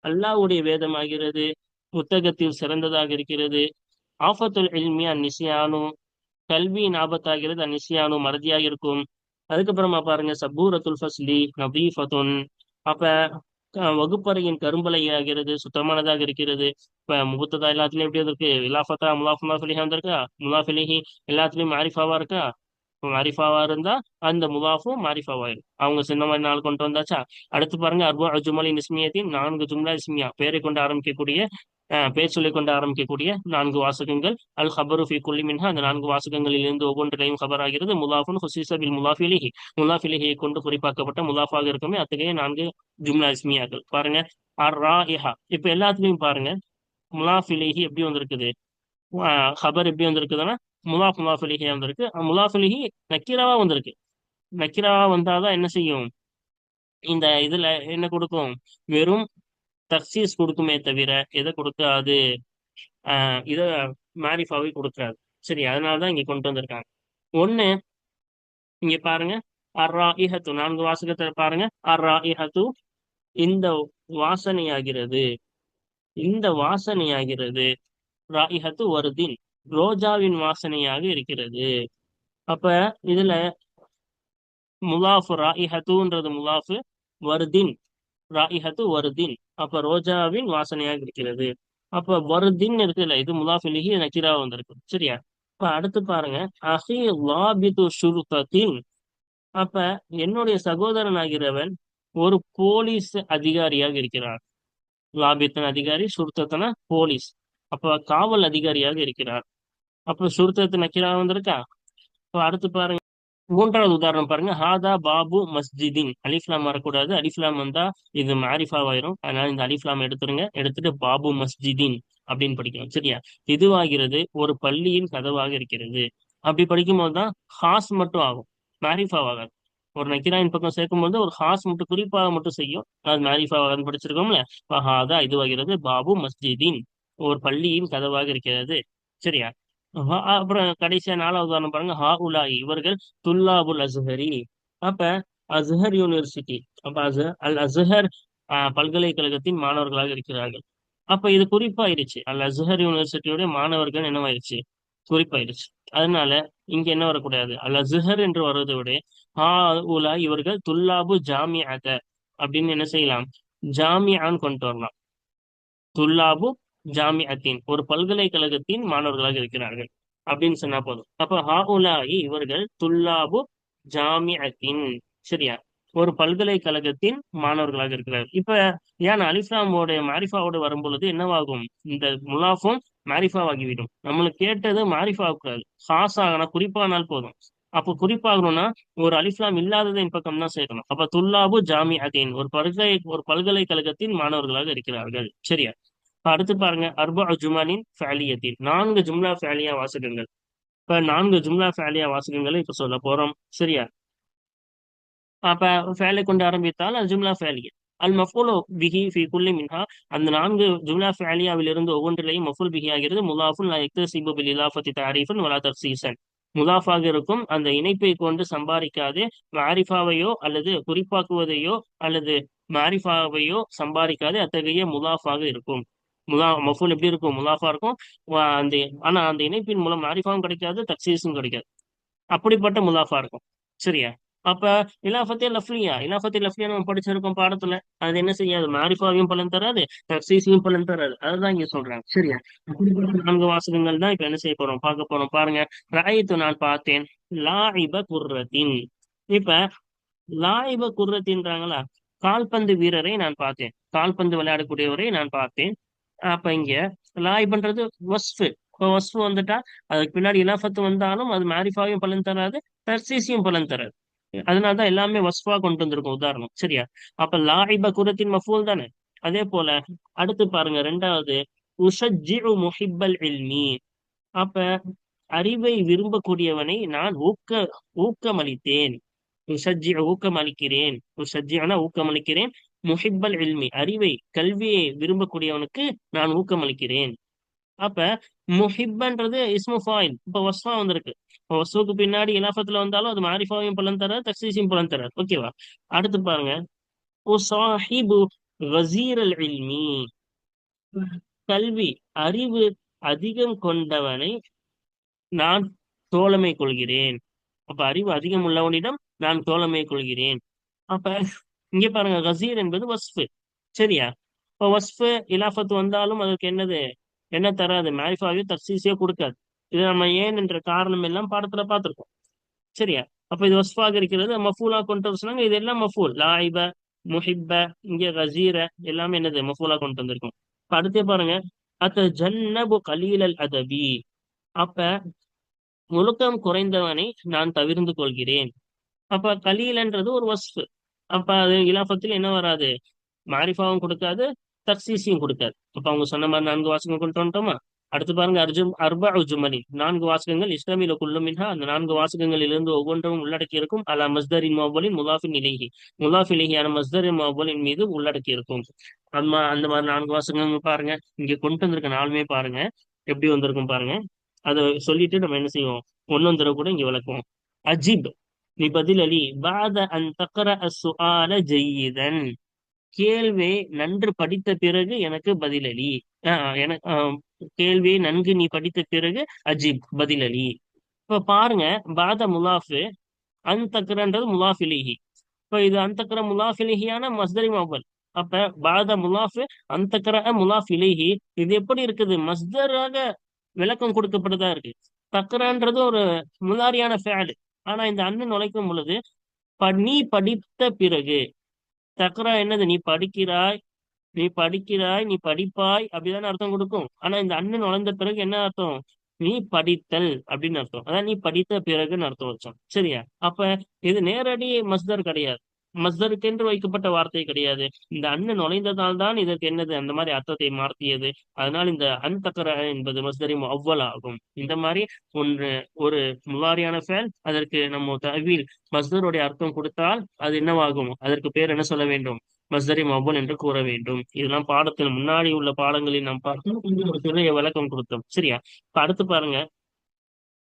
S1: அல்லாவுடைய வேதமாகிறது. புத்தகத்தில் சிறந்ததாக இருக்கிறது. ஆஃபத்துல் இல்மி அந்நிசியானு. கல்வியின் ஆபத்தாகிறது அந்நிசியானு மறதியாக இருக்கும். அதுக்கப்புறமா பாருங்க சபூரத்துல் ஃபஸ்லி நபீஃபத்துன். அப்ப வகுப்பறையின் கரும்பலை ஆகிறது சுத்தமானதாக இருக்கிறது. இப்ப முகத்ததா எல்லாத்துலயும் எப்படி இருக்கு இலாஃபத்தா முலாஃப் முலாஃபிலிஹா வந்திருக்கா? முலாஃபிலிஹி எல்லாத்துலயும் மாரிஃபாவா இருக்கா? மாரிஃபாவா இருந்தா அந்த முலாஃபும் இருக்கும் அவங்க சின்ன மாதிரி நாள் கொண்டு வந்தாச்சா? அடுத்து பாருங்க அர்பு அஜுமலி நிஸ்மியத்தின் நான்கு ஜும்லா இஸ்மியா பேரை கொண்டு ஆரம்பிக்கக்கூடிய பேர் சொல்லிக் கொண்டு ஆரம்பிக்கக்கூடிய நான்கு வாசகங்கள். அல் ஹபரு ஃபி குல்லி மின்ஹா அந்த நான்கு வாசகங்களில் இருந்து ஒவ்வொன்றிலையும் ஹபர் ஆகிறது முலாஃபுன் ஹுசீசபில் முலாஃபிலிஹி. முலாஃபிலிஹியை கொண்டு குறிப்பாக்கப்பட்ட முலாஃபாக இருக்குமே அத்தகைய நான்கு ஜும்லா இஸ்மியாக்கள். பாருங்க அர் ரா இஹா இப்ப எல்லாத்துலயும் பாருங்க முலாஃபிலிஹி எப்படி வந்திருக்குது? ஹபர் எப்படி வந்திருக்குதுன்னா முலாஃப் முலாஃபிலிஹி வந்திருக்கு. முலாஃபிலிஹி நக்கீராவா வந்திருக்கு. நக்கீராவா வந்தாதான் என்ன செய்யும்? இந்த இதுல என்ன கொடுக்கும்? வெறும் தர்சீஸ் கொடுக்குமே தவிர எதை கொடுக்காது ஆஹ் இதை மாரிஃபாவே கொடுக்காது. சரி அதனாலதான் இங்க கொண்டு வந்திருக்காங்க. ஒண்ணு இங்க பாருங்க. அர்ரா இஹத்து நான்கு வாசகத்தை பாருங்க. அர்ரா இஹத்து இந்த வாசனையாகிறது. இந்த வாசனையாகிறது. ராயிஹத்து வருதின் ரோஜாவின் வாசனையாக இருக்கிறது. அப்ப இதுல முலாஃபு ராயிஹத்துன்றது முலாஃபு வருதின் ராயிஹத்து வருதின் அப்ப ரோஜாவின் வாசனையாக இருக்கிறது. அப்ப வருதின் இருக்குல்ல இது முலாஃபிலிஹி நக்கிரா வந்திருக்கு. சரியா? இப்ப அடுத்து பாருங்க அஹி லாபிது ஷுருத்தத்தின் அப்ப என்னுடைய சகோதரன் ஆகிறவன் ஒரு போலீஸ் அதிகாரியாக இருக்கிறார் லாபித்தன் அதிகாரி சுருத்தத்தன போலீஸ். அப்ப காவல் அதிகாரியாக இருக்கிறார். அப்ப சுருத்தத்து நக்கிரா வந்திருக்கா? இப்ப அடுத்து பாருங்க மூன்றாவது உதாரணம் பாருங்க. ஹாதா பாபு மஸ்ஜிதின். அலிஃப்லாம் வரக்கூடாது. அலிஃப்லாம் வந்தா இது மாரிஃபாவாயிரும். அதனால இந்த அலிஃப்லாம் எடுத்துருங்க. எடுத்துட்டு பாபு மஸ்ஜிதின் அப்படின்னு படிக்கணும் சரியா? இதுவாகிறது ஒரு பள்ளியின் கதவாக இருக்கிறது. அப்படி படிக்கும்போது தான் ஹாஸ் மட்டும் ஆகும். மாரிஃபாவாகாது. ஒரு நக்கிராயின் பக்கம் சேர்க்கும்போது ஒரு ஹாஸ் மட்டும் குறிப்பாக மட்டும் செய்யும். அது மாரிஃபாவாகன்னு படிச்சிருக்கோம்ல. ஹாதா இதுவாகிறது பாபு மஸ்ஜிதின். ஒரு பள்ளியின் கதவாக இருக்கிறது. சரியா? அப்புறம் கடைசியா நாலாவது உதாரணம் பாருங்க. ஹா இவர்கள் துல்லாபுல் அசுஹரி அப்ப அஸ்ஹர் யூனிவர்சிட்டி அப்ப அஸ் அல் அஸ்ஹர் பல்கலைக்கழகத்தின் மாணவர்களாக இருக்கிறார்கள். அப்ப இது குறிப்பாயிருச்சு அல் அஸ்ஹர் யூனிவர்சிட்டியோட மாணவர்கள் என்னவாயிருச்சு குறிப்பாயிருச்சு அதனால இங்க என்ன வரக்கூடாது? அல் அஸ்ஹர் என்று வருவதை விட ஹா உலா இவர்கள் துல்லாபு ஜாமியாத அப்படின்னு என்ன செய்யலாம்? ஜாமியான்னு கொண்டு வரலாம். துல்லாபு ஜாமியத்தின் ஒரு பல்கலைக்கழகத்தின் மாணவர்களாக இருக்கிறார்கள் அப்படின்னு சொன்னா போதும். அப்ப ஹாவுலாயி இவர்கள் துல்லாபு ஜாமியத்தின் சரியா? ஒரு பல்கலைக்கழகத்தின் மாணவர்களாக இருக்கிறார். இப்ப ஏன் அலிஸ்லாமோட மாரிஃபாவோட வரும்பொழுது என்னவாகும்? இந்த முலாஃபும் மாரிஃபாவாகிவிடும். நம்மளுக்கு கேட்டது மாரிஃபா ஆகக்கூடாது ஹாஸ் ஆகனா குறிப்பானால் போதும். அப்போ குறிப்பாகணும்னா ஒரு அலிஃப்லாம் இல்லாததின் பக்கம் தான் சேர்க்கணும். அப்ப துல்லாபு ஜாமி அகைன் ஒரு பல்கலை ஒரு பல்கலைக்கழகத்தின் மாணவர்களாக இருக்கிறார்கள். சரியா? அடுத்து பாருங்க அர்பா ஜுமானின் ஃபேலியத்தின் நான்கு ஜும்லா ஃபேலியா வாசகங்கள். இப்ப நான்கு ஜும்லா ஃபேலியா வாசகங்களை இப்ப சொல்ல போறோம். சரியா? அப்ப ஃபேலை கொண்டு ஆரம்பித்தால் அது ஜும்லா ஃபேலியா அல் மஃபூலோ பிஹி ஃபி குல்லி மின்ஹா. அந்த நான்கு ஜும்லா ஃபேலியாவில் இருந்து ஒவ்வொன்றிலையும் மஃபுல் பிஹி ஆகிறது முலாஃபுல் எக்தசிபு பில் இலாஃபத்தி தாரீஃபன் வலா தர்சீசன். முலாஃபாக இருக்கும் அந்த இணைப்பை கொண்டு சம்பாதிக்காது மாரிஃபாவையோ அல்லது குறிப்பாக்குவதையோ அல்லது மாரிஃபாவையோ சம்பாதிக்காது அத்தகைய முலாஃபாக இருக்கும். முலா மஃபூல் எப்படி இருக்கும்? முலாஃபா இருக்கும். அந்த ஆனா அந்த இணைப்பின் மூலம் மாரிஃபாவும் கிடைக்காது தக்சீஸும் கிடைக்காது. அப்படிப்பட்ட முலாஃபா இருக்கும். சரியா? அப்ப இலாஃபத்தே லஃப்லியா. இலாஃபத்தே லஃப்லியா நம்ம படிச்சிருக்கோம் பாடத்துல. அது என்ன செய்யாது? மாரிஃபாவையும் பலன் தராது தக்சீஸையும் பலன் தராது. அதுதான் இங்க சொல்றாங்க. சரியா? அப்படிப்பட்ட நான்கு வாசகங்கள் தான் இப்ப என்ன செய்ய போறோம்? பார்க்க போறோம். பாருங்க. ராயத்து நான் பார்த்தேன். லாயிப குர்ரத்தின். இப்ப லாயிப குர்ரத்தின்றாங்களா? கால்பந்து வீரரை நான் பார்த்தேன். கால்பந்து விளையாடக்கூடியவரை நான் பார்த்தேன். அப்ப இங்க லாய் பண்றது வஸ்ஃபு. இப்போ வஸ்ஃபு வந்துட்டா அதுக்கு பின்னாடி இலாஃபத்து வந்தாலும் அது மாரிஃபாவையும் பலன் தராது தர்சீசியும் பலன் தராது. அதனாலதான் எல்லாமே வஸ்ஃபா கொண்டு வந்திருக்கும் உதாரணம். சரியா? அப்ப லாஹிப குரத்தின் மஃபூல் தானே? அதே போல அடுத்து பாருங்க ரெண்டாவது உஷஜிரு முஹிப்பல் இல்மி. அப்ப அறிவை விரும்பக்கூடியவனை நான் ஊக்க ஊக்கமளித்தேன். உஷஜி ஊக்கம் அளிக்கிறேன் உஷஜினா ஊக்கம் அளிக்கிறேன் முஹிப்பல் இல்மி அறிவை கல்வியை விரும்பக்கூடியவனுக்கு நான் ஊக்கம் அளிக்கிறேன் அப்ப முஹிப்பன்றது இஸ்மு ஃபாயில். இப்ப வஸ்வா வந்திருக்கு. இப்போ பின்னாடி இலாஃபத்துல வந்தாலும் அது மாரிஃபாவையும் பலன் தராது தக்சீசியும் பலன் தராது. ஓகேவா அடுத்து பாருங்க. ஓ சாஹிபு வசீரல் இல்மி. கல்வி அறிவு அதிகம் கொண்டவனை நான் தோழமை கொள்கிறேன். அப்ப அறிவு அதிகம் உள்ளவனிடம் நான் தோழமை கொள்கிறேன். அப்ப இங்க பாருங்க கசீர் என்பது வஸ்ஃபு. சரியா? இப்போ வஸ்ஃபு இலாஃபத்து வந்தாலும் அதுக்கு என்னது? என்ன தராது? மேரிஃபாவையோ தர்சீஸையோ கொடுக்காது. இது நம்ம ஏன் என்ற காரணம் எல்லாம் பாடத்துல பார்த்துருக்கோம். சரியா? அப்ப இது வஸ்ஃபாக இருக்கிறது மஃபூலா கொண்டு வர சொன்னாங்க இது எல்லாம் மஃபூல். லாயிப முஹிப்ப இங்க கசீர எல்லாமே என்னது? மஃபூலா கொண்டு வந்திருக்கோம். இப்ப அடுத்தே பாருங்க அத்த ஜன்னபு கலீலல் அதபி. அப்ப ஒழுக்கம் குறைந்தவனை நான் தவிர்ந்து கொள்கிறேன். அப்ப கலீலன்றது ஒரு வஸ்ஃபு. அப்ப அது இலாபத்தில் என்ன வராது? மாரிஃபாவும் கொடுக்காது தர்சீசியும் கொடுக்காது. அப்ப அவங்க சொன்ன மாதிரி நான்கு வாசகங்கள் கொண்டு வந்துட்டோமா? அடுத்து பாருங்க அர்ஜும் அர்பா உஜுமலி. நான்கு வாசகங்கள் இஸ்லாமியில குல்லுமின்ஹா அந்த நான்கு வாசகங்களிலிருந்து ஒவ்வொன்றும் உள்ளடக்கி இருக்கும். அலா மஸ்தரின் மோபலின் முலாஃபின் இலகி முலாஃப் இலகியான மஸ்தரின் மோபலின் மீது உள்ளடக்கி இருக்கும். அந்த அந்த மாதிரி நான்கு வாசகங்கள் பாருங்க. இங்க கொண்டு வந்திருக்க நாளுமே பாருங்க. எப்படி வந்திருக்கும் பாருங்க. அதை சொல்லிட்டு நம்ம என்ன செய்வோம்? ஒன்னு தடவை கூட இங்க விளக்குவோம். அஜிப். நீ பதில் அலி பாத அன் தக்கர அசுஆல ஜெய்யிதன். கேள்வியை நன்று படித்த பிறகு எனக்கு பதிலளி எனக்கு கேள்வியை நன்கு நீ படித்த பிறகு அஜிப் பதிலளி இப்ப பாருங்க பாத முலாஃபு அந்தக்கரன்றது முலாஃபிலிஹி. இப்ப இது அந்தக்கர முலாஃபிலிஹியான மஸ்தரி மவல். அப்ப பாத முலாஃபு அந்தக்கர முலாஃபிலிஹி இது எப்படி இருக்குது? மஸ்தராக விளக்கம் கொடுக்கப்பட்டதா இருக்கு. தக்கரான்றது ஒரு முலாரியான ஃபேடு ஆனா இந்த அண்ணன் நுழைக்கும் பொழுது நீ படித்த பிறகு தக்கரா என்னது? நீ படிக்கிறாய் நீ படிக்கிறாய் நீ படிப்பாய் அப்படிதானே அர்த்தம் கொடுக்கும். ஆனா இந்த அண்ணன் நுழைந்த பிறகு என்ன அர்த்தம்? நீ படித்தல் அப்படின்னு அர்த்தம். அதான் நீ படித்த பிறகுன்னு அர்த்தம் வச்சோம். சரியா? அப்ப இது நேரடி மஸ்தர் கிடையாது. மஸ்தருக்கென்று வைக்கப்பட்ட வார்த்தை கிடையாது. இந்த அண்ணன் நுழைந்ததால் தான் இதற்கு என்னது? அந்த மாதிரி அர்த்தத்தை மாற்றியது. அதனால் இந்த அன் தக்கர என்பது மஸ்தரி அவ்வல் ஆகும். இந்த மாதிரி ஒன்று ஒரு முவாரியான ஃபேல் அதற்கு நம்ம தவில் மஸ்தருடைய அர்த்தம் கொடுத்தால் அது என்னவாகும்? அதற்கு பேர் என்ன சொல்ல வேண்டும்? மஸ்தரி மவ்வன் என்று கூற வேண்டும். இதெல்லாம் பாடத்தில் முன்னாடி உள்ள பாடங்களில் நாம் பார்த்தோம் கொஞ்சம் விளக்கம் கொடுத்தோம். சரியா? இப்ப அடுத்து பாருங்க.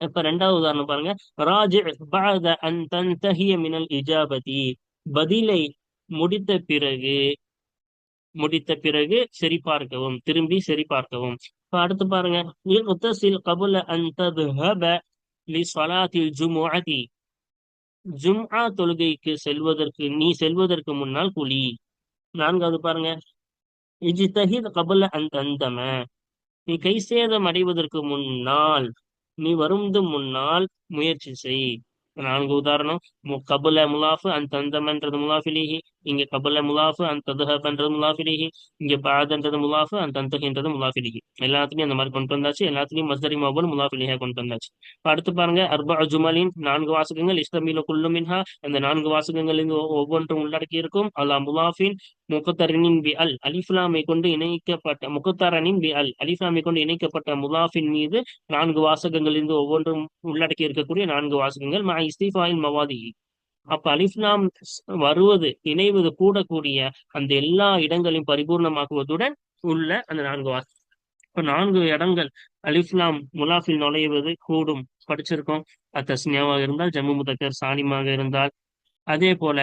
S1: இப்ப ரெண்டாவது உதாரணம் பாருங்க. ராஜ பாத அன் தஹிய மினல் இஜாபதி. பதிலை முடித்த பிறகு முடித்த பிறகு சரி பார்க்கவும் திரும்பி சரி பார்க்கவும் இப்ப அடுத்து பாருங்க. முத்தசில் கபுல அன் லி சலாத்தில் ஜுமுஅதி. ஜும்ஆ தொழுகைக்கு செல்வதற்கு நீ செல்வதற்கு முன்னால் குழி. நான்காவது பாருங்க. இஜித்தஹித் கபுல அந்த அந்தம நீ கை சேதம் அடைவதற்கு முன்னால் நீ வருந்து முன்னால் முயற்சி செய். நான்கு உதாரணம் கபுல முலாஃபு அந்த தந்தமன்றது முலாஃபிலிஹி இங்க கபுல முலாஃபு அந்த ததுஹப்ன்றது முலாஃபிலிஹி இங்க பாதன்றது முலாஃபு அந்த தந்தகின்றது முலாஃபிலிஹி எல்லாத்துலயும் அந்த மாதிரி கொண்டு வந்தாச்சு எல்லாத்துலயும் மஸ்தரி மோபன் முலாஃபிலிஹா கொண்டு வந்தாச்சு அடுத்து பாருங்க அர்பா ஜுமலின் நான்கு வாசகங்கள் இஸ்லமியில குல்லுமின்ஹா அந்த நான்கு வாசகங்கள் ஒவ்வொன்றும் உள்ளடக்கி இருக்கும் அல்லா முலாஃபின் முகத்தரனின் பி அல் அலிஃப்லாமை கொண்டு இணைக்கப்பட்ட முகத்தரனின் பி அல் அலிஃப்லாமை கொண்டு இணைக்கப்பட்ட முலாஃபின் மீது நான்கு வாசகங்கள் இருந்து ஒவ்வொன்றும் உள்ளடக்கி இருக்கக்கூடிய நான்கு வாசகங்கள் மா இஸ்திஃபாயின் மவாதி. அப்ப அலிஃப்லாம் வருவது இணைவது கூடக்கூடிய அந்த எல்லா இடங்களையும் பரிபூர்ணமாக்குவதுடன் உள்ள அந்த நான்கு வாசகம் இப்ப நான்கு இடங்கள் அலிஃப்லாம் முலாஃபில் நுழைவது கூடும். படிச்சிருக்கோம். அத்தஸ்னியாவாக இருந்தால் ஜம்மு முதக்கர் சாலிமாக இருந்தால். அதே போல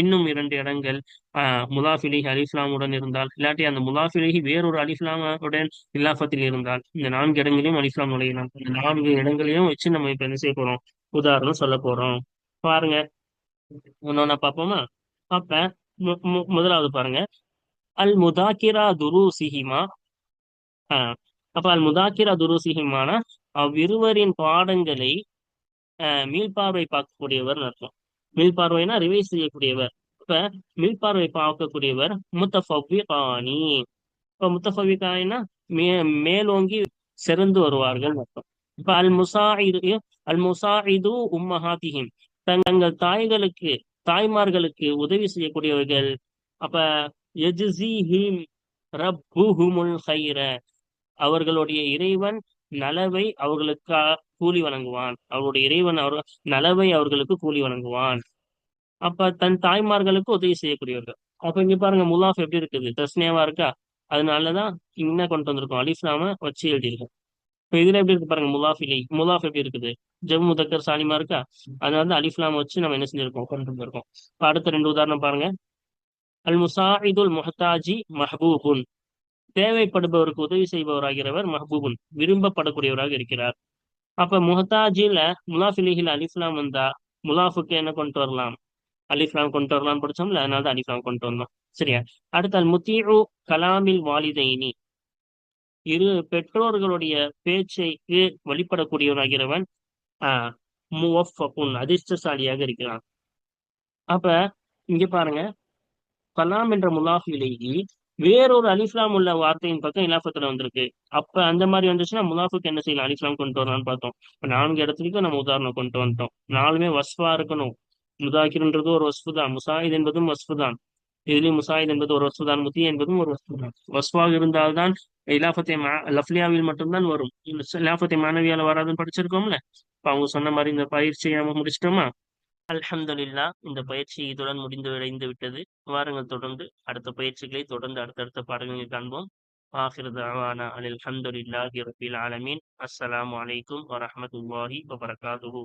S1: இன்னும் இரண்டு இடங்கள் ஆஹ் முலாஃபிலிஹி அலிஸ்லாமுடன் இருந்தால் இல்லாட்டி அந்த முலாஃபிலிஹி வேறொரு அலிஸ்லாமுடன் இல்லாஃபத்தில் இருந்தால் இந்த நான்கு இடங்களையும் அலிஸ்லாம் நுழையலாம். இந்த நான்கு இடங்களையும் வச்சு நம்ம இப்ப என்ன செய்ய போறோம்? உதாரணம் சொல்ல போறோம். பாருங்க. இன்னொன்னு பார்ப்போமா? அப்ப முதலாவது பாருங்க. அல் முதாக்கிரா துருசிஹிமா. ஆஹ் அப்ப அல் முதாக்கிரா துருசிஹிமானா அவ்விருவரின் பாடங்களை மீள்பார்வை பார்க்கக்கூடியவர் அர்த்தம். மீள்பார்வைனா ரிவைஸ் செய்யக்கூடியவர். இப்ப மீள்பார்வை பார்க்கக்கூடியவர் முத்தஃபிகானி இப்ப முத்தஃபிகானா மே மேலோங்கி சிறந்து வருவார்கள் அர்த்தம். இப்ப அல் முசாஹிது அல் முசாஇது உம்மஹாத்திஹிம். தங்கள் தாய்களுக்கு தாய்மார்களுக்கு உதவி செய்யக்கூடியவர்கள். அப்ப எஜ்ஸிஹிம் ரப்புஹுமுல் ஹைர. அவர்களுடைய இறைவன் நலவை அவர்களுக்கு கூலி வழங்குவான். அவருடைய இறைவன் அவர் நலவை அவர்களுக்கு கூலி வழங்குவான். அப்ப தன் தாய்மார்களுக்கு உதவி செய்யக்கூடியவர்கள். அப்ப இங்க பாருங்க முலாஃப் எப்படி இருக்குது? தஸ்னியாவா இருக்கா? அதனாலதான் என்ன கொண்டு வந்திருக்கோம். அலிஃப்லாம வச்சு எழுதியிருக்கோம். இப்ப இதுல எப்படி இருக்கு பாருங்க முலாஃபிலி முலாஃப் எப்படி இருக்குது? ஜம்மு முதக்கர் சாலிமா இருக்கா? அதனால தான் அலிஃப்லாம் வச்சு நம்ம என்ன செஞ்சிருக்கோம் கொண்டு வந்திருக்கோம். இப்ப அடுத்த ரெண்டு உதாரணம் பாருங்க. அல் முசாஹிதுல் முஹத்தாஜி மஹபூபுன். தேவைப்படுபவருக்கு உதவி செய்பவராகிறவர் மஹபூபுன். விரும்பப்படக்கூடியவராக இருக்கிறார். அப்ப முஹத்தாஜில முலாஃபிலிஹில் அலிஃப்லாம் வந்தா முலாஃபுக்கு என்ன கொண்டு வரலாம்? அலிஃப்லாம் கொண்டு வரலாம் படிச்சோம்ல அதனால தான் அலிஃப்லாம் கொண்டு வந்தோம். சரியா? அடுத்த அல் கலாமில் வாலிதைனி. இரு பெற்றோர்களுடைய பேச்சைக்கு வழிபடக்கூடியவராகிறவன் ஆஹ் முவஃபகுன் அதிர்ஷ்டசாலியாக இருக்கிறான். அப்ப இங்க பாருங்க. கலாம் என்ற முலாஃபிலேயே வேறொரு அலிஃப்லாம் உள்ள வார்த்தையின் பக்கம் இலாஃபத்துல வந்திருக்கு. அப்ப அந்த மாதிரி வந்துச்சுன்னா முனாஃபுக்கு என்ன செய்யலாம்? அலிஃப்லாம் கொண்டு வரலாம்னு பார்த்தோம். இப்ப நான்கு இடத்துலயும் நம்ம உதாரணம் கொண்டு வந்துட்டோம். நாலுமே வஸ்வா இருக்கணும். முதாக்கிர்ன்றது ஒரு வஸ்ஃபு தான் என்பதும் வஸ்ஃபு தான் இதுலயும் முசாயித் என்பது ஒரு வஸ்ஃபு தான் முத்தி என்பதும் ஒரு வஸ்ஃபு தான் இருந்தால்தான் இலாஃபத்தை லஃப்லியாவில் மட்டும்தான் வரும். இலாஃபத்தை மாணவியால வராதுன்னு படிச்சிருக்கோம்ல? இப்ப அவங்க சொன்ன மாதிரி இந்த பயிற்சியை நம்ம முடிச்சிட்டோமா? அல்ஹம்துலில்லா இந்த பயிற்சி இதுடன் முடிந்து விடைந்து விட்டது. வாருங்கள் தொடர்ந்து அடுத்த பயிற்சிகளை தொடர்ந்து அடுத்தடுத்த பாடங்களில் காண்போம். ஆஹிர் தவானா அனில் ரபில் ஆலமீன். அஸ்ஸலாம் அலைக்கும் வரமத்துல்லாஹி வபரகாதுஹூ.